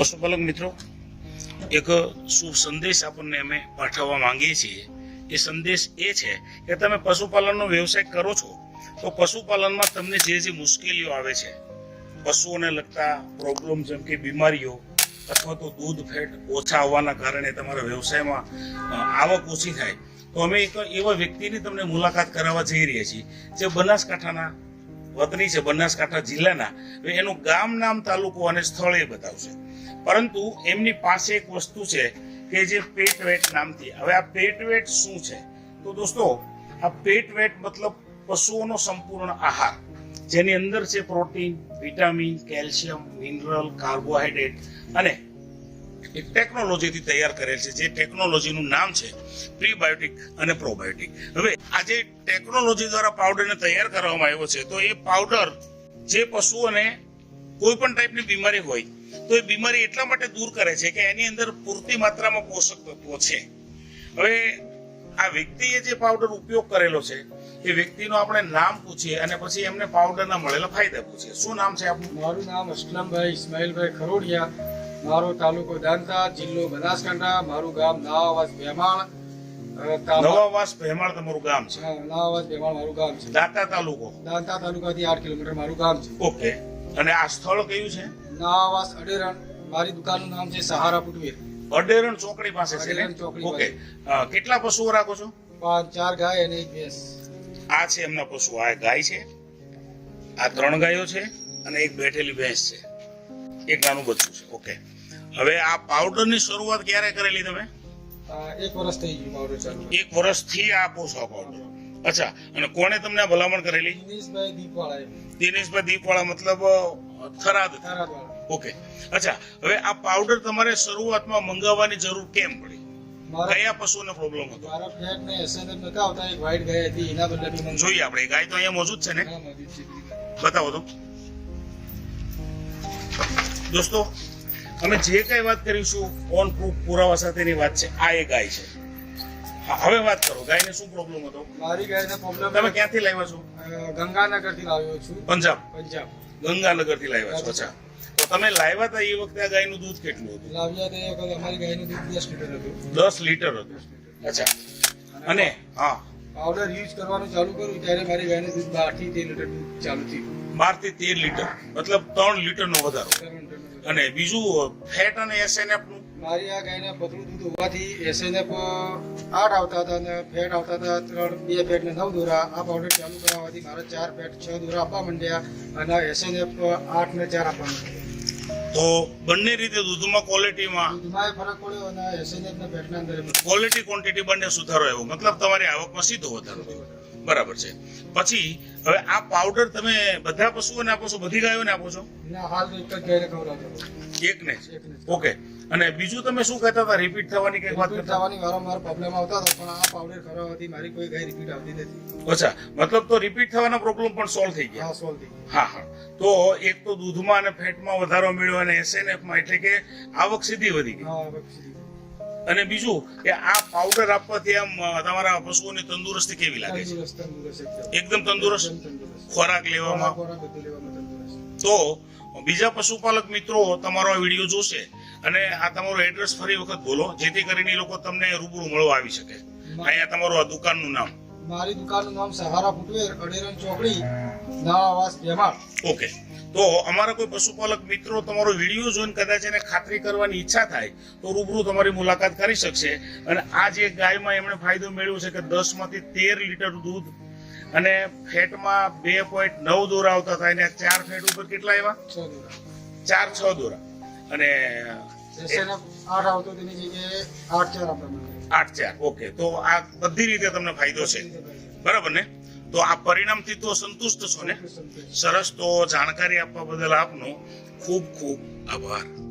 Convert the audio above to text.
પશુપાલક મિત્રો, એક શુભ સંદેશ આપણને અમે પાઠવવા માંગીએ છીએ. એ સંદેશ એ છે કે તમે પશુપાલનનો વ્યવસાય કરો છો, તો પશુપાલનમાં તમને જે જે મુશ્કેલીઓ આવે છે, પશુઓને લગતા પ્રોબ્લેમ જેમ કે બીમારીઓ અથવા તો દૂધ, ફેટ ઓછા આવવાના કારણે તમારા વ્યવસાયમાં આવક ઓછી થાય, તો અમે એક એવા વ્યક્તિની તમને મુલાકાત કરાવવા જઈ રહ્યા છીએ, જે બનાસકાંઠાના વતની છે, બનાસકાંઠા જિલ્લાના એનું ગામ, નામ, તાલુકો અને સ્થળ એ બતાવશે. પરંતુ એમની પાસે એક વસ્તુ છે કે જે પેટ વેટ નામથી. હવે આ પેટ વેટ શું છે? તો દોસ્તો, આ પેટ વેટ મતલબ પશુઓનો સંપૂર્ણ આહાર, જેની અંદર છે protein, vitamin, calcium, mineral, carbohydrate અને એક ટેકનોલોજીથી તૈયાર કરેલ છે, જે ટેકનોલોજીનું નામ છે પ્રીબાયોટિક અને પ્રોબાયોટિક. હવે આ જે ટેકનોલોજી દ્વારા પાવડરને તૈયાર કરવામાં આવ્યો છે, તો એ પાવડર જે પશુઓને કોઈ પણ ટાઈપની બીમારી હોય તો એ બીમારી એટલા માટે દૂર કરે છે કે એની અંદર પૂરતી માત્રામાં પોષક તત્વો છે. હવે આ વ્યક્તિએ જે પાવડર ઉપયોગ કરેલો છે એ વ્યક્તિનું આપણે નામ પૂછીએ અને પછી એમને પાવડરના મળેલા ફાયદા પૂછીએ. શું નામ છે આપનું? મારું નામ અસલમભાઈ ઇસ્માઇલભાઈ ખરોડિયા. મારો તાલુકો દાંતા જિલ્લો બનાસકાંઠા. મારું ગામ નાવાવાસ તાલુકા- નવાવાસ ભેમાળ તમારું ગામ છે? નાવાવાસ ભેમાળ મારું ગામ છે. દાંતા તાલુકો? દાંતા તાલુકાથી આઠ કિલોમીટર મારું ગામ છે. ઓકે. અને આ સ્થળ કયું છે? નાવાવાસ અડેરણ મારી દુકાનનું નામ છે સહારા ફૂટવેર અડેરણ ચોકડી પાસે છે ને? ઓકે. કેટલા પશુઓ રાખો છો? પાંચ ચાર ગાય અને એક ભેંસ. આ છે એમના પશુ. આ ગાય છે. આ ત્રણ ગાયો છે અને એક બેઠેલી ભેંસ છે. એક નાનું બચ્ચું છે. ઓકે. હવે આ પાવડરની શરૂઆત ક્યારે કરેલી તમે? એક વર્ષ થઈ ગયું પાવડર ચાલુ. એક વર્ષથી આ આપો પાવડર. અચ્છા. અને કોણે તમને આ ભલામણ કરેલી? દિનેશભાઈ દીપવાળા દિનેશભાઈ દીપવાળા મતલબ થરાદ. થરાદ ઓકે. અચ્છા હવે આ પાવડર તમારે શરૂઆતમાં મંગાવવાની જરૂર કેમ પડી? કયા પશુનો પ્રોબ્લેમ હતો? મારા ફ્રેન્ડ ને એસએનએમ નતા આવતા એક વ્હાઈટ ગાય હતી એના બદલે મેં જોઈએ આપણે ગાય તો અહીંયા મોજૂદ છે ને. બતાવો તો. દોસ્તો અમે જે કઈ વાત કરીશું ઓન પ્રૂફ પુરાવા સાથેની વાત છે આ એ ગાય છે. હવે વાત કરો ગાયને શું પ્રોબ્લેમ હતો? મારી ગાયને પ્રોબ્લેમ તમે ક્યાંથી લાવ્યા છો? ગંગાનગરથી લાવ્યો છું. પંજાબ. પંજાબ. ગંગાનગરથી લાવ્યા છો અચ્છા. તમે લાવ્યા હતા એ વખતે આ ગાયનું દૂધ કેટલું હતું? લાવ્યા તે વખતે અમારી ગાયનું દૂધ 10 લીટર હતું. દસ લીટર હતું. અચ્છા. અને હા. પાવડર યુઝ કરવાનું ચાલુ કર્યું ત્યારે મારી ગાયનું દૂધ 12 થી 13 લીટર દૂધ ચાલુ થયું. 12 થી 13 લીટર. મતલબ ત્રણ લીટરનો વધારો. અને બીજું ફેટ અને એસએનએફનું? મારી આ ગાયને પતલું દૂધ હોવાથી એસએનએફ આઠ આવતા હતા અને ફેટ આવતા હતા ત્રણ બે ફેટ ને નવ દોરા. આ પાવડર ચાલુ કરાવવાથી મારા ચાર ફેટ છ દોરા આપવા માંડ્યા અને એસએનએફ આઠ ને ચાર આપવા માંડ્યા. તો બંને રીતે દૂધમાં ક્વોલિટીમાં ક્વોલિટી ક્વોન્ટિટી બંને સુધારો આવ્યો. મતલબ તમારી આવકમાં સીધો વધારો થયો. બરાબર છે. પછી હવે આ પાવડર તમે બધા પશુઓને આપો છો બધી ગાયોને આપો છો? એક એકને. ઓકે. અને બીજું તમે શું કહેતા હતા? રિપીટ થવાની કઈ વાત થવાની વારંવાર પ્રોબ્લેમ આવતા હતા પણ આ પાવડર ખરાવવાથી મારી કોઈ ગાય રિપીટ આવતી નથી. અચ્છા મતલબ તો રિપીટ થવાના પ્રોબ્લેમ પણ સોલ્વ થઈ ગયા? સોલ્વ થઈ. હા હા. તો એક તો દૂધમાં અને ફેટમાં વધારો મળ્યો અને એસએનએફમાં એટલે કે આવક સીધી વધી ગઈ. અને બીજું કે આ પાવડર આપવાથી આમ તમારા પશુઓને તંદુરસ્તી કેવી લાગે છે? એકદમ તંદુરસ્ત? ખોરાક લેવામાં? તો બીજા પશુપાલક મિત્રો તમારો આ વીડિયો જોશે અને આ તમારું એડ્રેસ ફરી વખત બોલો જેથી કરીને એ લોકો તમને રૂબરૂ મળવા આવી શકે. અહીંયા તમારું આ દુકાનનું નામ. મારી દુકાનનું નામ સહારા ફૂટવેર અડેરણ ચોકડી. નવા આવાસ ઓકે. તો અમારા કોઈ પશુપાલક મિત્રો તમારો વીડિયો જોઈને કદાચ એને ખાતરી કરવાની ઈચ્છા થાય તો રૂબરૂ તમારી મુલાકાત કરી શકશે. અને આ જે ગાયમાં એમણે ફાયદો મેળવ્યો છે કે દસમાંથી તેર લીટર દૂધ અને ફેટમાં બે પોઈન્ટ નવ દોરા આવતા હતા અને ચાર ફેટ ઉપર કેટલા એવા ચાર છ દોરા. અને આઠ આવતો તેની જગ્યાએ આઠ ચાર આઠ ચાર. ઓકે. તો આ બધી રીતે તમને ફાયદો છે. બરાબર ને? તો આ પરિણામથી તો સંતુષ્ટ છો ને? સરસ. તો જાણકારી આપવા બદલ આપનો ખૂબ ખૂબ આભાર.